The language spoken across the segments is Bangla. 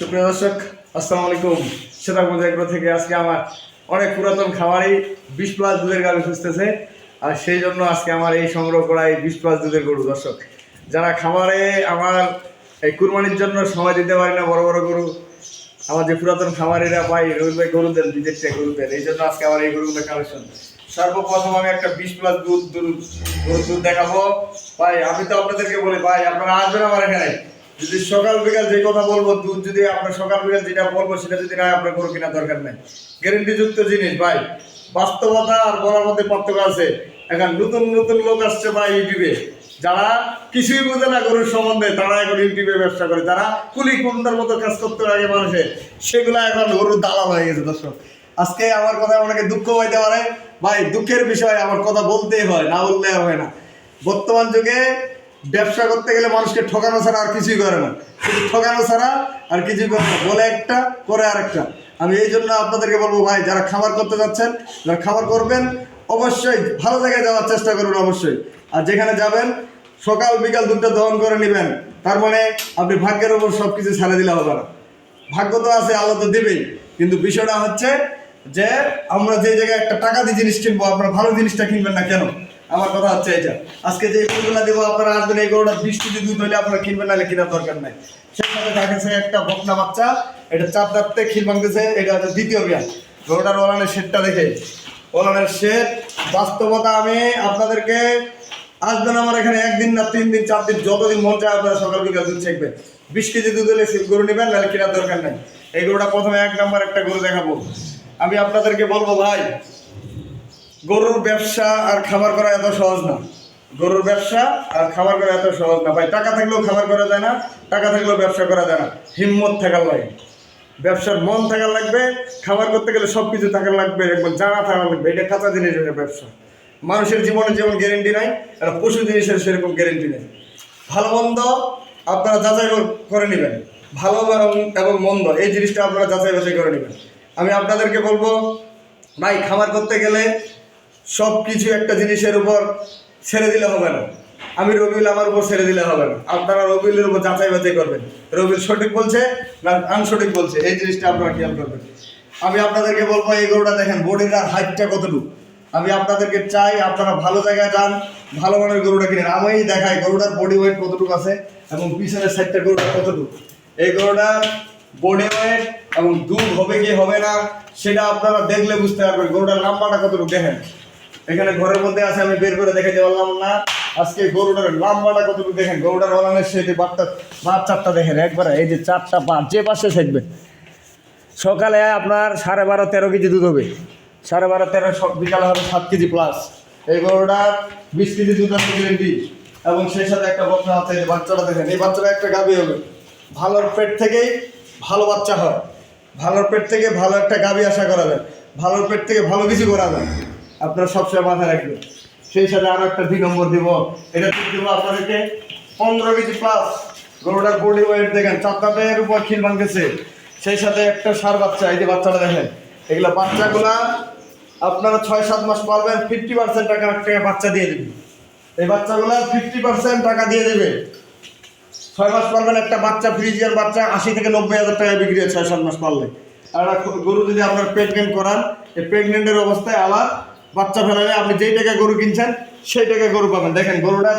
সুপ্রিয় দর্শক, আসসালামু আলাইকুম। সেতাগঞ্জ এগ্রো থেকে আজকে আমার অনেক পুরাতন খাবারই বিশ প্লাস দুধের গাড়ি খুঁজতেছে। আর সেই জন্য আজকে আমার এই সংগ্রহ করা এই বিশ প্লাস দুধের গরু, দর্শক। যারা খামারে আমার এই কুরবানির জন্য সময় দিতে পারি না, বড় বড় গরু, আমার যে পুরাতন খামারিরা পাই রবিল ভাই গরু দেন, বিদেশ থেকে গরু দেন, এই জন্য আজকে আমার এই গরুগুলো কালেকশন। সর্বপ্রথম আমি একটা বিশ প্লাস দুধ দুধ দুধ দেখাবো। ভাই, আমি তো আপনাদেরকে বলি, ভাই, আপনারা আসবেন আমার এখানে। যদি সকাল বিকাল যে কথা বলব দুধ যদি আপনার সকাল বিকাল যেটা বলব, সেটা যদি না আপনার গরু কেনার দরকার নেই। গ্যারেন্টি যুক্ত জিনিস, ভাই। বাস্তবতা আর বলার মধ্যে পার্থক্য আছে। এখন নতুন নতুন লোক আসছে ভাই ইউটিউবে। যারা কিছুই বোঝে না গরুর সম্বন্ধে, তারা এখন ইউটিউবে ব্যবসা করে। তারা কুলি কুন্ডার মতো কাজ করতে লাগে মানুষের সেগুলো এখন গরুর দালাল হয়ে গেছে, দর্শক। আজকে আমার কথা অনেকে দুঃখ পাইতে পারে। ভাই, দুঃখের বিষয় আমার কথা বলতেই হয়, না বললে হয় না। বর্তমান যুগে ব্যবসা করতে গেলে মানুষকে ঠকানো ছাড়া আর কিছুই করে না। শুধু ঠকানো ছাড়া আর কিছুই করে না। বলে একটা করে আরেকটা। আমি এই জন্য আপনাদেরকে বলব, ভাই, যারা খাবার করতে যাচ্ছেন, যারা খাবার করবেন, অবশ্যই ভালো জায়গায় যাওয়ার চেষ্টা করুন অবশ্যই। আর যেখানে যাবেন, সকাল, বিকাল দুধটা দহন করে নেবেন। তার মানে আপনি ভাগ্যের উপর সব কিছু ছেড়ে দিলে হবে না। ভাগ্য তো আছে আল্লাহ তো দেবেই। কিন্তু বিষয়টা হচ্ছে যে, আমরা যে জায়গায় একটা টাকা দিয়ে জিনিস কিনবো, আপনারা ভালো জিনিসটা কিনবেন না কেন? আমার কথা হচ্ছে এটা আজকে যে গরুগুলা দেবো, আপনারা আসবেন এই গরুটা বিশ কেজি দুধ হলে আপনারা কিনবেন, নাহলে কেনার দরকার নাই। সেখানে থাকেছে একটা বকনা বাচ্চা, এটা চাপ দাঁততে ক্ষীর ভাঙতেছে, এটা হচ্ছে দ্বিতীয় বিয়া গরুটার ওলানের শেডটা দেখে। ওলানের শেড, বাস্তবতা আমি আপনাদেরকে আসবেন আমার এখানে একদিন না তিন দিন, চার দিন, যতদিন মন চায় আপনারা সকাল বিকাল দুধ চেকবেন বিশ কেজি দুধ হলে গরু নেবেন, নাহলে কেনার দরকার নাই। এই গরুটা প্রথমে এক নাম্বার একটা গরু দেখাবো। আমি আপনাদেরকে বলব, ভাই গরুর ব্যবসা আর খাবার করা এত সহজ না। গরুর ব্যবসা আর খাবার করা এত সহজ না। ভাই, টাকা থাকলেও খাবার করা যায় না, টাকা থাকলেও ব্যবসা করা যায় না। হিম্মত থাকার লাগে। ব্যবসার মন থাকার লাগবে খাবার করতে গেলে সব কিছু থাকার লাগবে, একবার জানা থাকার লাগবে। এটা কাঁচা জিনিস হয়ে ব্যবসা। মানুষের জীবনে যেমন গ্যারেন্টি নাই, আর পশু জিনিসের সেরকম গ্যারেন্টি নেই। ভালো মন্দ আপনারা যাচাই করে নেবেন। ভালো এবং মন্দ, এই জিনিসটা আপনারা যাচাই বাছাই করে নেবেন। আমি আপনাদেরকে বলব, ভাই খাবার করতে গেলে সব কিছু একটা জিনিসের উপর ছেড়ে দিলে হবে না। আমি রবিউল আমার উপর ছেড়ে দিলে হবে না। আপনারা রবিউলের উপর যাচাই বাছাই করবেন। রবিউল সঠিক বলছে না আনসঠিক বলছে? এই জিনিসটা আপনারা খেয়াল করবেন। আমি আপনাদেরকে বলব, এই গরুটা দেখেন, বডির আর হাইটটা কতটুকু? আমি আপনাদেরকে চাই, আপনারা ভালো জায়গায় যান, ভালো মানের গরুটা কিনেন। আমি দেখাই, গরুটার বডি ওয়েট কতটুকু আছে এবং পিছনের সাইডটা গরুটা কতটুকু? এই গরুটার বডি ওয়েট এবং দুধ হবে কি হবে না, সেটা আপনারা দেখলে বুঝতে পারবেন। গরুটার লাম্বাটা কতটুকু? দেখেন। এখানে ঘরের মধ্যে আছে, আমি বের করে দেখাতে পারলাম না। আজকে গরুটার লাম্বাটা কতটুকু দেখেন? গরুটার ওলানের সেটি বাচ্চা বাদ চারটা দেখেন, একবারে এই যে চারটা বাদ যে পাশে থাকবে। সকালে আপনার সাড়ে বারো, তেরো কেজি দুধ হবে। সাড়ে বারো, তেরো বিকালে হবে সাত কেজি প্লাস এই গরুটার বিশ কেজি দুধ আছে গ্যারেন্টি এবং সেই সাথে একটা বাচ্চা আছে বাচ্চাটা দেখেন, এই বাচ্চাটা একটা গাভী হবে। ভালোর পেট থেকেই ভালো বাচ্চা হয়। ভালোর পেট থেকে ভালো একটা গাভী আশা করা ভালোর পেট থেকে ভালো কিছু করা আপনারা সবসময় মাথায় রাখবেন। সেই সাথে আরও একটা দুই নম্বর দিব। এটা দিব আপনাদেরকে। পনেরো কেজি প্লাস গরুটার বডি ওয়েট দেখেন চারটাতের উপর খিল ভাঙতেছে। সেই সাথে একটা সার বাচ্চা, এই যে বাচ্চাটা দেখেন। এগুলা বাচ্চাগুলা আপনারা ছয়, সাত মাস পারবেন ফিফটি পার্সেন্ট টাকা টাকা বাচ্চা দিয়ে দেবে। এই বাচ্চাগুলা ফিফটি পার্সেন্ট টাকা দিয়ে দেবে। ছয় মাস পারবেন একটা বাচ্চা ফ্রিজিয়ার বাচ্চা, আশি থেকে নব্বই হাজার টাকা বিক্রি হয় ছয়, সাত মাস পারলে আর গরু যদি আপনার প্রেগনেন্ট করান, এই প্রেগনেন্টের অবস্থায় আবার বাচ্চা ফেলালে আপনি যেই টাকা গরু কিনছেন, সেই টাকায় গরু পাবেন। দেখেন, গরুটার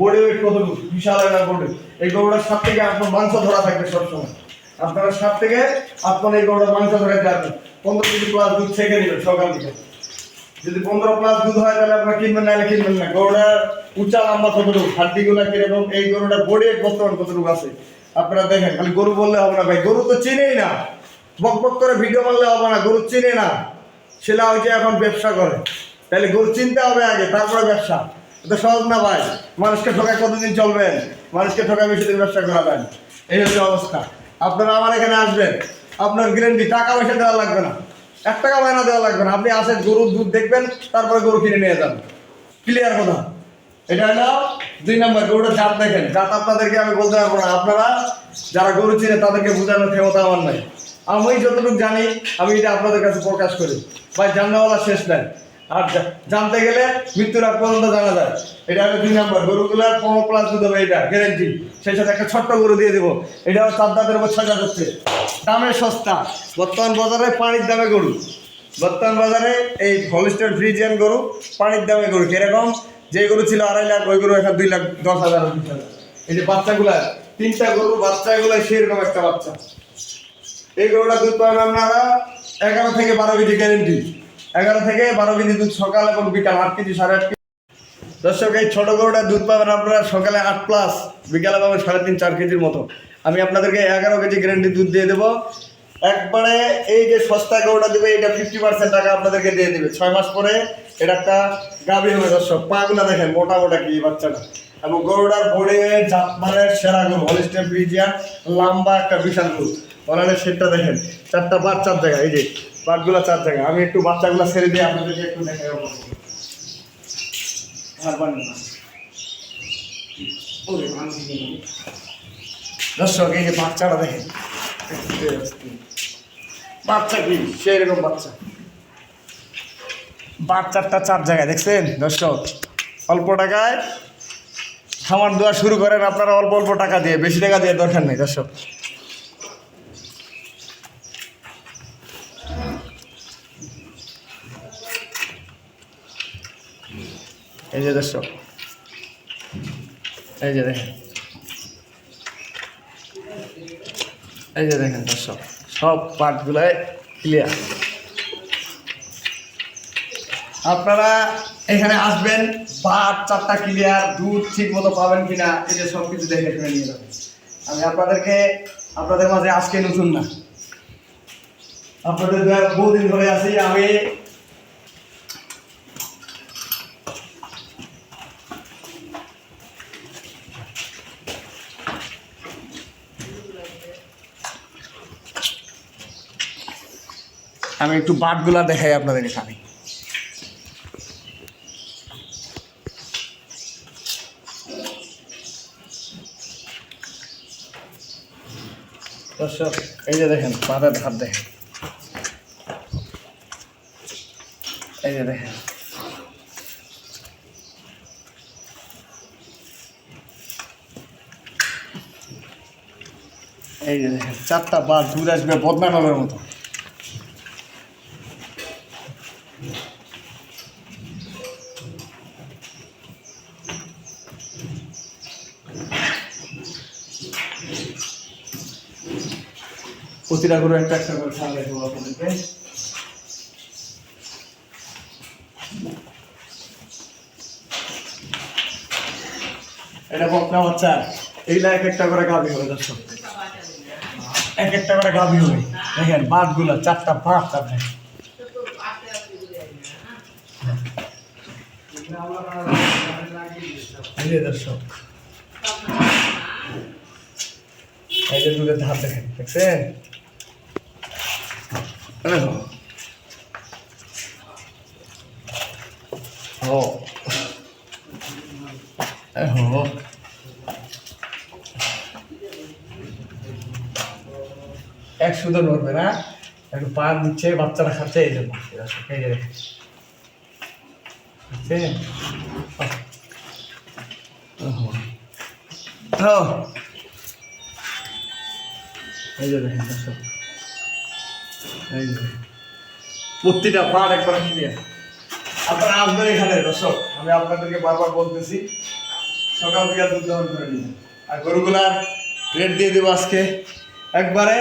বডি ওয়েট কতটুকু? বিশাল একটা বডি এই গরুটার সাত থেকে আপনার মাংস ধরা থাকবে সবসময়। আপনারা সাত থেকে আপনার এই গরুটা মাংস ধরে যাবেন পনেরো কেজি প্লাস দুধ ছেঁকে নেবেন সকাল থেকে। যদি পনেরো প্লাস দুধ হয়, তাহলে আপনারা কিনবেন, নাহলে কিনবেন না। গরুটার উঁচা লম্বা কতটুকু? হাড্ডিগুলা কীরকম? এই গরুটার বডি বর্তমান কতটুকু আছে? আপনারা দেখেন, খালি গরু বললে হবে না। ভাই, গরু তো চিনেই না। বক বক করে ভিডিও মারলে হবে না। গরু চিনে না। সেটা হচ্ছে এখন ব্যবসা করে। তাহলে গরু চিনতে হবে আগে, তারপরে ব্যবসা। এটা সহজ না ভাই। মানুষকে ঠকায় কতদিন চলবেন? মানুষকে ঠকায় বেশি দিন ব্যবসা করাবেন এই হচ্ছে অবস্থা। আপনারা আমার এখানে আসবেন। আপনার গ্যারেন্টি, টাকা পয়সা দেওয়া লাগবে না। এক টাকা বায়না দেওয়া লাগবে না। আপনি আসেন, গরুর দুধ দেখবেন, তারপরে গরু কিনে নিয়ে যান ক্লিয়ার কথা? এটা হলো দুই নম্বর গরুটা জাত দেখেন। জাত আপনাদেরকে আমি বলতে পারব না। আপনারা যারা গরু চিনে তাদেরকে বোঝানোর ক্ষমতা আমার নাই। আমি যতটুকু জানি, আমি এটা আপনাদের কাছে প্রকাশ করি। ভাই জান্নাওয়ালা শেষ নাই। আর জানতে গেলে মৃত্যুর আগ পর্যন্ত জানা যায়। এটা হলো দুই নম্বর। গরুগুলার পনেরো প্লাস দুধ হবে এটা গ্যারেন্টি সেই সাথে একটা ছোট্ট গরু দিয়ে দেবো। এটাও চার দাঁতের উপর ছয় দাঁত হচ্ছে দামে সস্তা। বর্তমান বাজারে পানির দামে গরু। বর্তমান বাজারে এই হলিস্টার ফ্রিজিয়ান গরু পানির দামে গরু। কীরকম? যে গরু ছিল আড়াই লাখ, ওই গরু এখন দুই লাখ দশ হাজার। এই যে বাচ্চাগুলা, তিনটা গরু বাচ্চাগুলা সেরকম একটা বাচ্চা। এই গরুটা দুধ পাবেন আপনারা। এগারো থেকে বারো কেজি গ্যারেন্টি এগারো থেকে বারো কেজি দুধ সকাল এবং বিকাল, আট কেজি সাড়ে আট কেজি। দর্শক, এই ছোটো গরুটা দুধ পাবেন আপনারা সকালে আট প্লাস বিকালে পাবেন সাড়ে তিন, চার কেজির মতো। আমি আপনাদেরকে এগারো কেজি গ্যারেন্টি দুধ দিয়ে দেবো। একবারে এই যে সস্তা গরুটা দেবে, এটা ফিফটি পার্সেন্ট টাকা আপনাদেরকে দিয়ে দেবে। ছয় মাস পরে এটা একটা গাভী হবে, দর্শক। পাগুলা দেখেন, মোটা মোটা কি বাচ্চাটা। এবং গরুটার বড়ে জাতমানের সেরা গরু হলিস্টেন ফ্রিজিয়ান লম্বা একটা বিশাল গরু। ওনাদের সেটটা দেখেন। চারটা বাট চার জায়গা এই যে বাটগুলো চার জায়গা আমি একটু বাচ্চাগুলো ছেড়ে দিয়ে আপনাদেরকে একটু দেখাই। দর্শক, এই যে বাচ্চাটা দেখেন। বাচ্চা কি? সেরকম বাচ্চা। বাচ্চাটা চার জায়গায়, দেখছেন? দর্শক, অল্প টাকায় খামার দেওয়া শুরু করেন আপনারা অল্প অল্প টাকা দিয়ে। বেশি টাকা দিয়ে দরকার নেই, দর্শক। এই যে দর্শক এই যে দেখেন। এই যে দেখেন দর্শক, সব পার্টগুলাই ক্লিয়ার আপনারা এখানে আসবেন পাট চারটা ক্লিয়ার দুধ ঠিক মতো পাবেন কিনা যে সব কিছু দেখে শুনে নিয়ে যাবেন। আমি আপনাদেরকে, আপনাদের মাঝে আজকে নতুন না। আপনাদের বহুদিন ধরে আছি, আমি আমি একটু বাটগুলা দেখাই আপনাদের এখানে। এই যে দেখেন পাটের ধার দেখেন। এই যে দেখেন। এই যে দেখেন, চারটা বাট দুধ আসবে বদনানলের মতো। প্রতিটা করে একটা একটা করে সামনে আপনাদেরকে। এটা বাচ্চা এইগুলা এক একটা করে গাভি হবে দর্শক। এক একটা করে গাভি হবে। দেখেন, বাঘগুলো চারটা বাঘ চারটে দর্শক। ধার দেখেন, দেখছেন? ও এহো এক শুধু নড়বে না। একটু পা দিচ্ছে বাচ্চারা খাচ্ছে, এই জন্য এই যে। ও এই যে দেখেন প্রতিটা পাট একবার ক্লিয়ার আপনারা আসবেন এখানে, দর্শক, আমি আপনাদেরকে বারবার বলতেছি, সকাল বিকাল দুধ দহন করে নিন। আর গরুগুলার রেট দিয়ে দেবো আজকে। একবারে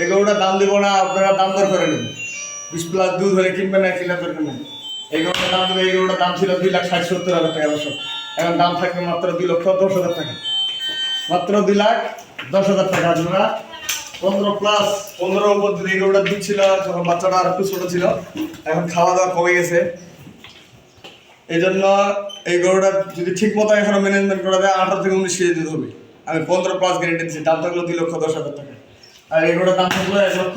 এই গরুটা দাম দেবো না, আপনারা দাম দর করে নিন। বিশ প্লাস দুধ হলে কিনবেন না, কিনা দরকার নেই এই গরুটার দাম দেবে এই গরুটার দাম ছিল দুই লাখ ষাট সত্তর হাজার টাকা, দর্শক। এখন দাম থাকবে মাত্র দুই লক্ষ দশ হাজার টাকা। মাত্র দুই লাখ দশ হাজার টাকা, আপনারা পনেরো প্লাস পনেরো উপর যদি এই গরুটা দুধ ছিল যখন বাচ্চাটা আর একটু ছোট ছিল, এখন খাওয়া দাওয়া কমে গেছে। এই জন্য এই গরুটা যদি ঠিক মতো এখনও ম্যানেজমেন্ট করা যায়, আঠারো থেকে উনিশ কেজি দুধ হবে। আমি পনেরো প্লাস গ্যারেন্টি দিচ্ছি, দাম থাকল দুই লক্ষ দশ হাজার টাকা। আর এই গরুটার দাম থাকল এক লক্ষ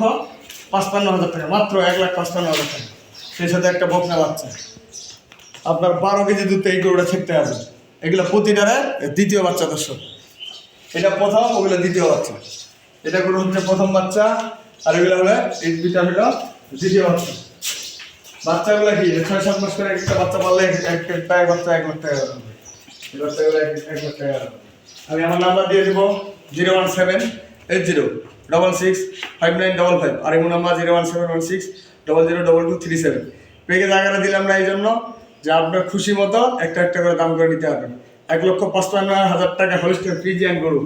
পাঁচপান্ন হাজার টাকা, মাত্র এক লাখ পাঁচপান্ন হাজার টাকা। সেই সাথে একটা বকনা বাচ্চা। আপনার বারো কেজি দুধ এই গরুটা ছেড়তে হবে। এগুলো প্রতিটারে দ্বিতীয় বাচ্চা দর্শক। এটা প্রথম, ওগুলো দ্বিতীয় বাচ্চা। এটা গরু হচ্ছে প্রথম বাচ্চা, আর এগুলো হলো এই দুইটা হলো দ্বিতীয় বাচ্চা। বাচ্চাগুলো কি? ছয়, সাত মাস করে একটা বাচ্চা পারলে এক একটা বাচ্চা এক লাখ টাকা। এই এক লাখ টাকা আমি আমার নাম্বার দিয়ে দিব, zero one seven eight zero double six five nine double five. আর এমন number zero one seven one six double zero double two three seven. পেগে জায়গাটা দিলাম না এই জন্য যে আপনার খুশি মতো একটা একটা করে দাম করে নিতে পারবেন এক লক্ষ পাঁচপান্ন হাজার টাকা হলিস্টার ফ্রিজিয়ান গরু।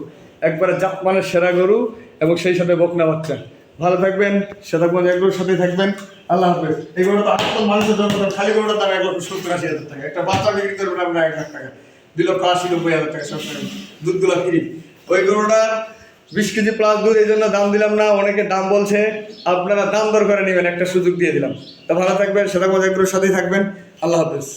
একবারে জাপানের সেরা গরু। এবং সেই সাথে বকনা বাচ্চা। ভালো থাকবেন সেটা কোনো এগুলোর সাথে থাকবেন। আল্লাহ হাফেজ। এই গরুটা আসল মানুষের জন্য খালি গরুটার দাম এক লক্ষ সত্তর আশি হাজার টাকা। একটা বাচ্চা বিক্রি করবেন আপনার এক লাখ টাকা। দুই লক্ষ আশি, নব্বই হাজার টাকা সব টাকা দুধগুলো ফ্রি ওই গরুটার বিশ কেজি প্লাস দুধ, এই জন্য দাম দিলাম না, অনেকে দাম বলছে। আপনারা দাম দর করে নেবেন, একটা সুযোগ দিয়ে দিলাম। তা ভালো থাকবেন মধ্যে এগুলোর সাথেই থাকবেন। আল্লাহ হাফেজ।